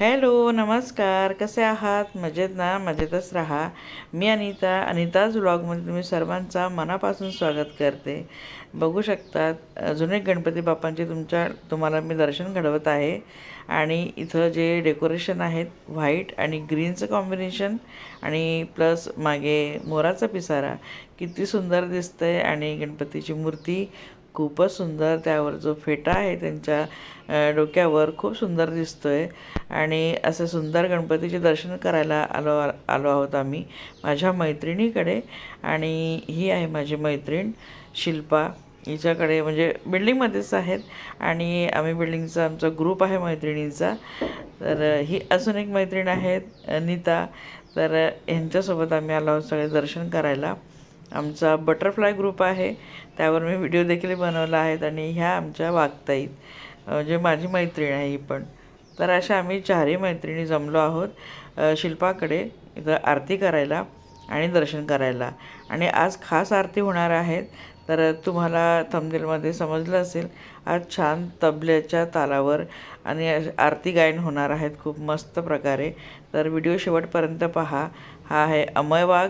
Hello नमस्कार. कसे आहात? मजेत ना? मजेतच राहा. मी अनिता अनिताज व्लॉगमध्ये तुम्ही सर्वांचा मनापासून स्वागत करते. बघू शकतात अजून एक गणपती बाप्पांचे तुमच्या तुम्हाला मी दर्शन घडवत आहे. आणि इथं जे डेकोरेशन आहेत व्हाईट आणि ग्रीनचं कॉम्बिनेशन आणि प्लस मागे मोराचा पिसारा. किती सुंदर दिसतं आहे आणि गणपतीची मूर्ती खूपच सुंदर त्यावर जो फेटा आहे त्यांच्या डोक्यावर खूप सुंदर दिसतो आहे आणि असं सुंदर गणपतीचे दर्शन करायला आलो आलो आहोत आम्ही माझ्या मैत्रिणीकडे. आणि ही आहे माझी मैत्रीण शिल्पा. हिच्याकडे म्हणजे बिल्डिंगमध्येच आहेत. आणि आम्ही बिल्डिंगचा आमचा ग्रुप आहे मैत्रिणींचा. तर ही अजून एक मैत्रीण आहेत नीता. तर यांच्यासोबत आम्ही आलो आहोत सगळे दर्शन करायला. आमचा बटरफ्लाय ग्रुप आहे. त्यावर मी व्हिडिओ देखील बनवला आहेत आणि ह्या आमच्या वागताईत जे माझी मैत्रीण आहे ही पण. तर अशा आम्ही चारही मैत्रिणी जमलो आहोत शिल्पाकडे इथं आरती करायला आणि दर्शन करायला. आणि आज खास आरती होणार आहेत. तर तुम्हाला थमदेलमध्ये समजलं असेल आज छान तबल्याच्या तालावर आणि आरती गायन होणार आहेत खूप मस्त प्रकारे. तर व्हिडिओ शेवटपर्यंत पहा. हा आहे अमय वाघ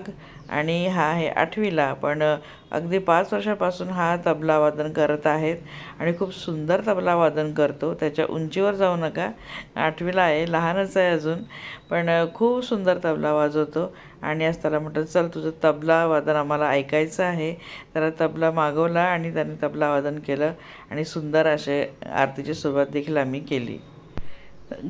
आणि हा आहे आठवीला. पण अगदी पाच वर्षापासून हा तबला वादन करत आहेत आणि खूप सुंदर तबला वादन करतो. त्याच्या उंचीवर जाऊ नका. आठवीला आहे लहानच आहे अजून. पण खूप सुंदर तबला वाजवतो. आणि आज त्याला म्हटलं चल तुझं तबला वादन आम्हाला ऐकायचं आहे. त्याला तबला मागवला आणि त्याने तबला वादन केलं आणि सुंदर असे आरतीची सुरुवात देखील आम्ही केली.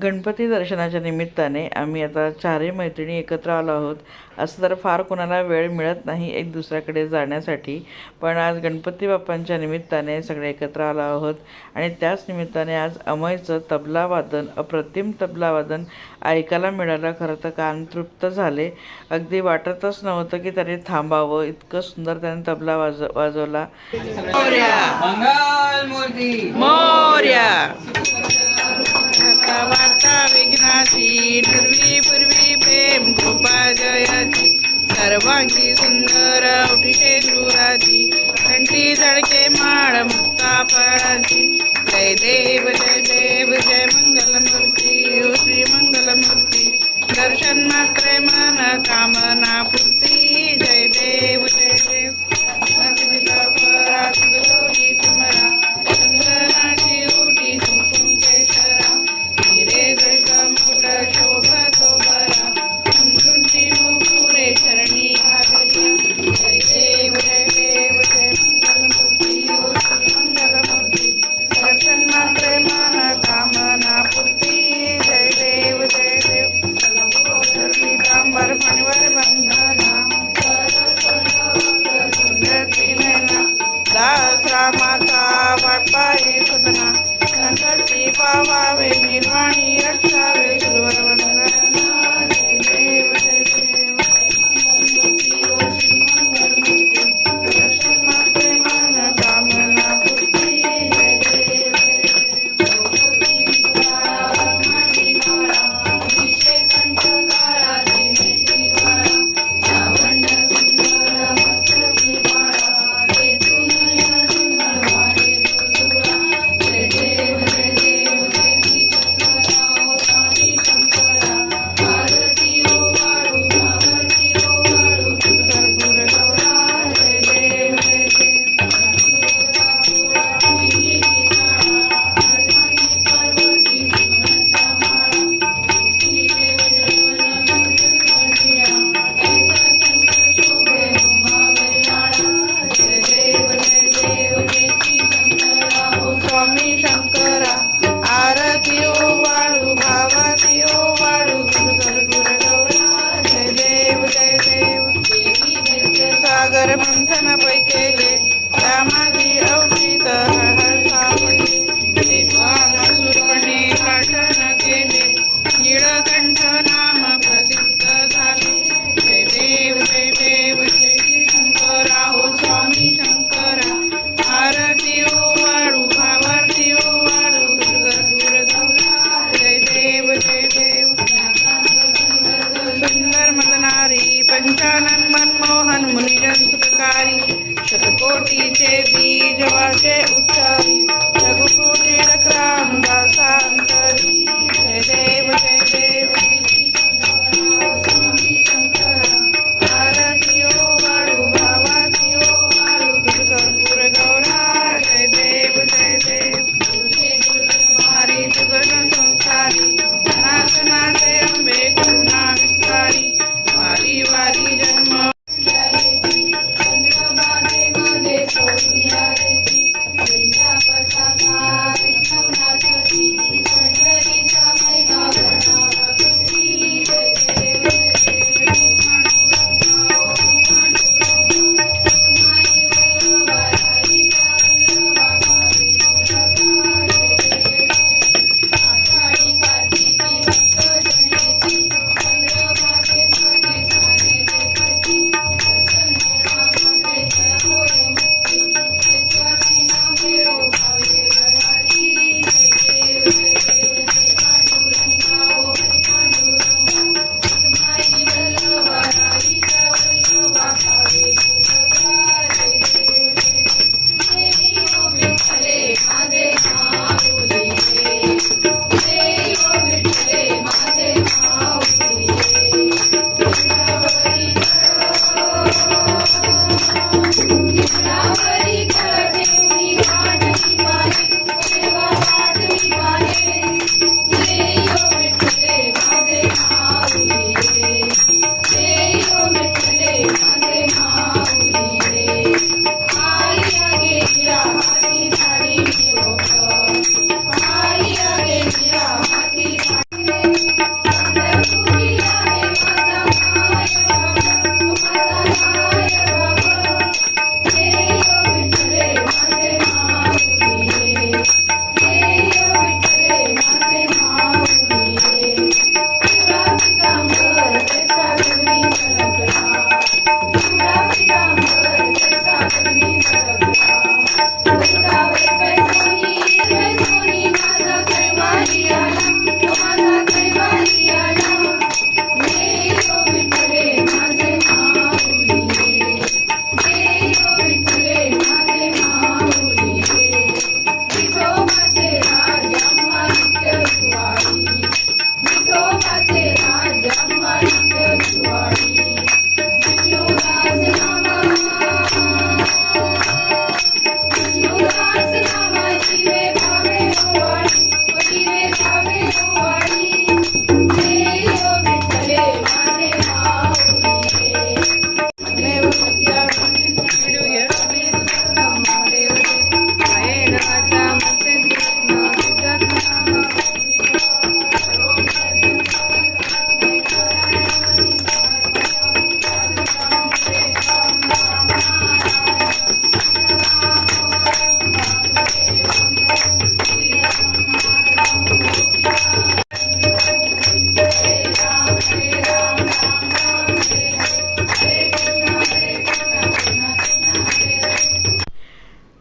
गणपती दर्शनाच्या निमित्ताने आम्ही आता चारही मैत्रिणी एकत्र आलो आहोत. असं तर फार कोणाला वेळ मिळत नाही एक दुसऱ्याकडे जाण्यासाठी. पण आज गणपती बाप्पांच्या निमित्ताने सगळे एकत्र आलो आहोत. आणि त्याच निमित्ताने आज अमयचं तबला वादन अप्रतिम तबला वादन ऐकायला मिळालं. खरं तर कान तृप्त झाले. अगदी वाटतच नव्हतं की त्याने थांबावं. इतकं सुंदर त्याने तबला वाज वाजवला. मोर्या! वार्ता विघ्नाची पूर्वी पूर्वी प्रेम कृपा जयाची. सर्वांगी सुंदर उठिके क्रूराची घंटी झडके माळ मुक्ता फळाची जय देव जय देव जय मंगल मूर्ती श्री मंगल मूर्ती दर्शन मात्रे मन कामना पूर्ती. 唱一首歌。पंचानन मनमोहन मुनिजन सुखकारी शतकोटीचे बीज वाचे उच्चारी रघुकोटी रखराम दासांतरी जय देव जय देव। Gloria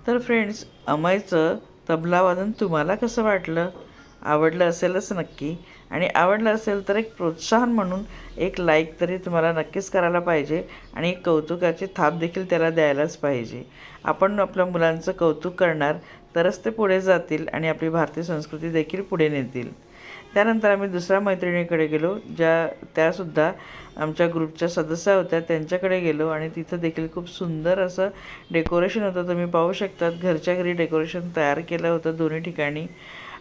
तर फ्रेंड्स अमयचं तबलावादन तुम्हाला कसं वाटलं? आवडलं असेलच नक्की. आणि आवडलं असेल तर एक प्रोत्साहन म्हणून एक लाईक तरी तुम्हाला नक्कीच करायला पाहिजे आणि एक कौतुकाची थाप देखील त्याला द्यायलाच पाहिजे. आपण आपल्या मुलांचं कौतुक करणार तरच ते पुढे जातील आणि आपली भारतीय संस्कृती देखील पुढे नेतील. त्यानंतर आम्ही दुसऱ्या मैत्रिणीकडे गेलो ज्या त्यासुद्धा आमच्या ग्रुपच्या सदस्य होत्या त्यांच्याकडे गेलो आणि तिथं देखील खूप सुंदर असं डेकोरेशन होतं. तुम्ही पाहू शकतात घरच्या घरी डेकोरेशन तयार केलं होतं दोन्ही ठिकाणी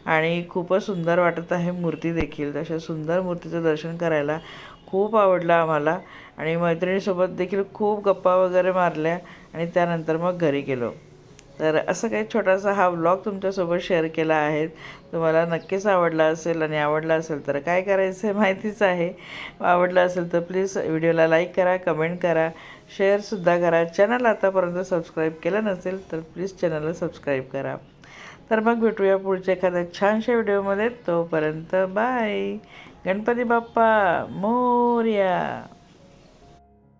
आणि खूपच सुंदर वाटत आहे मूर्ती देखील. तशा सुंदर मूर्तीचं दर्शन करायला खूप आवडलं आम्हाला आणि मैत्रिणीसोबत देखील खूप गप्पा वगैरे मारल्या आणि त्यानंतर मग घरी गेलो. तर असं काही छोटासा हा व्लॉग तुमच्यासोबत शेअर केला आहे. तुम्हाला नक्कीच आवडला असेल आणि आवडला असेल तर काय करायचं आहे माहितीच आहे. आवडलं असेल तर प्लीज व्हिडिओला लाईक करा कमेंट करा शेअरसुद्धा करा. चॅनल आतापर्यंत सबस्क्राईब केलं नसेल तर प्लीज चॅनलला सबस्क्राईब करा. तर मग भेटूया पुढच्या एखाद्या छानशा व्हिडिओमध्ये तोपर्यंत बाय गणपती बाप्पा मोर्या.